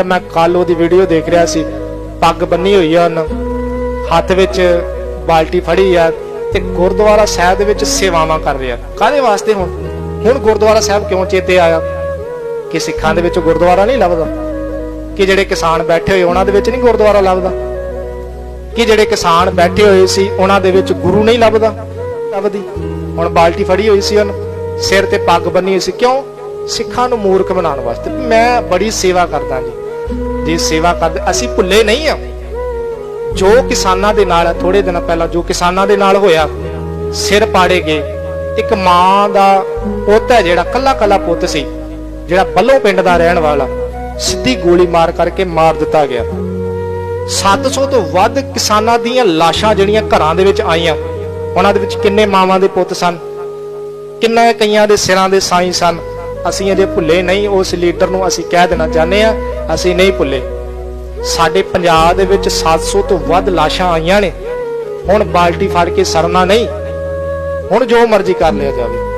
ਤਾਂ ਮੈਂ ਕੱਲ ਉਹਦੀ ਵੀਡੀਓ ਦੇਖ ਰਿਹਾ ਸੀ। ਪੱਗ ਬੰਨੀ ਹੋਈ ਆ ਉਹਨ। ਹੱਥ ਵਿੱਚ ਬਾਲਟੀ ਫੜੀ ਆ ਤੇ ਗੁਰਦੁਆਰਾ ਸਾਹਿਬ ਦੇ ਵਿੱਚ ਸੇਵਾਵਾਂ ਕਰ ਰਿਹਾ। ਕਾਹਦੇ ਵਾਸਤੇ ਹੁਣ? ਹੁਣ ਗੁਰਦੁਆਰਾ ਸਾਹਿਬ ਕਿਉਂ ਚੇਤੇ ਆਇਆ? ਕਿ ਸਿੱਖਾਂ ਦੇ ਵਿੱਚ ਗੁਰਦੁਆਰਾ ਨਹੀਂ ਲੱਭਦਾ? ਕਿ ਜਿਹੜੇ ਕਿਸਾਨ ਬੈਠੇ ਹੋਏ, ਉਹਨਾਂ ਦੇ ਵਿੱਚ ਨਹੀਂ ਗੁਰਦੁਆਰਾ ਲੱਭਦਾ? ਕਿ ਜਿਹੜੇ ਕਿਸਾਨ ਬੈਠੇ ਹੋਏ ਸੀ, ਉਹਨਾਂ ਦੇ ਵਿੱਚ ਗੁਰੂ ਨਹੀਂ ਲੱਭਦਾ? ਲੱਭਦੀ। ਹੁਣ ਬਾਲਟੀ ਫੜੀ ਹੋਈ ਸੀ ਉਹਨ। ਸਿਰ ਤੇ ਪੱਗ ਬੰਨੀ ਹੋਈ ਸੀ। ਕਿਉਂ? ਸਿੱਖਾਂ ਨੂੰ ਮੂਰਖ ਬਣਾਉਣ ਵਾਸਤੇ। ਮੈਂ ਬੜੀ ਸੇਵਾ ਕਰਦਾ ਜੀ। ਜੀ ਸੇਵਾ ਕਰਦੇ ਅਸੀਂ ਭੁੱਲੇ ਨਹੀਂ ਆ। ਜੋ ਕਿਸਾਨਾਂ ਦੇ ਨਾਲ ਥੋੜੇ ਦਿਨ ਪਹਿਲਾਂ ਜੋ ਕਿਸਾਨਾਂ ਦੇ ਨਾਲ ਹੋਇਆ, ਸਿਰ ਪਾੜੇ ਗਏ। ਇੱਕ ਮਾਂ ਦਾ ਪੁੱਤ ਹੈ ਜਿਹੜਾ, ਕੱਲਾ ਕੱਲਾ ਪੁੱਤ ਸੀ, ਜਿਹੜਾ ਬੱਲੋਂ ਪਿੰਡ ਦਾ ਰਹਿਣ ਵਾਲਾ, ਸਿੱਧੀ ਗੋਲੀ ਮਾਰ ਕਰਕੇ ਮਾਰ ਦਿੱਤਾ ਗਿਆ। 700 ਤੋਂ ਵੱਧ ਕਿਸਾਨਾਂ ਦੀਆਂ ਲਾਸ਼ਾਂ ਜਿਹੜੀਆਂ ਘਰਾਂ ਦੇ ਵਿੱਚ ਆਈਆਂ, ਉਹਨਾਂ ਦੇ ਵਿੱਚ ਕਿੰਨੇ ਮਾਵਾਂ ਦੇ ਪੁੱਤ ਸਨ? ਕਿੰਨੇ ਕਈਆਂ ਦੇ ਸਿਰਾਂ ਦੇ ਸਾਈਂ ਸਨ? ਅਸੀਂ ਅਜੇ ਭੁੱਲੇ ਨਹੀਂ, ਉਸ ਲੀਡਰ ਨੂੰ ਅਸੀਂ ਕਹਿ ਦੇਣਾ ਚਾਹੁੰਦੇ ਆ ਅਸੀਂ ਨਹੀਂ ਭੁੱਲੇ। ਸਾਡੇ ਪੰਜਾਬ ਦੇ ਵਿੱਚ 700 ਤੋਂ ਵੱਧ ਲਾਸ਼ਾਂ ਆਈਆਂ ਨੇ। ਹੁਣ ਬਾਲਟੀ ਫੜ ਕੇ ਸਰਨਾ ਨਹੀਂ। ਹੁਣ ਜੋ ਮਰਜ਼ੀ ਕਰ ਲਿਆ ਜਾਵੇ।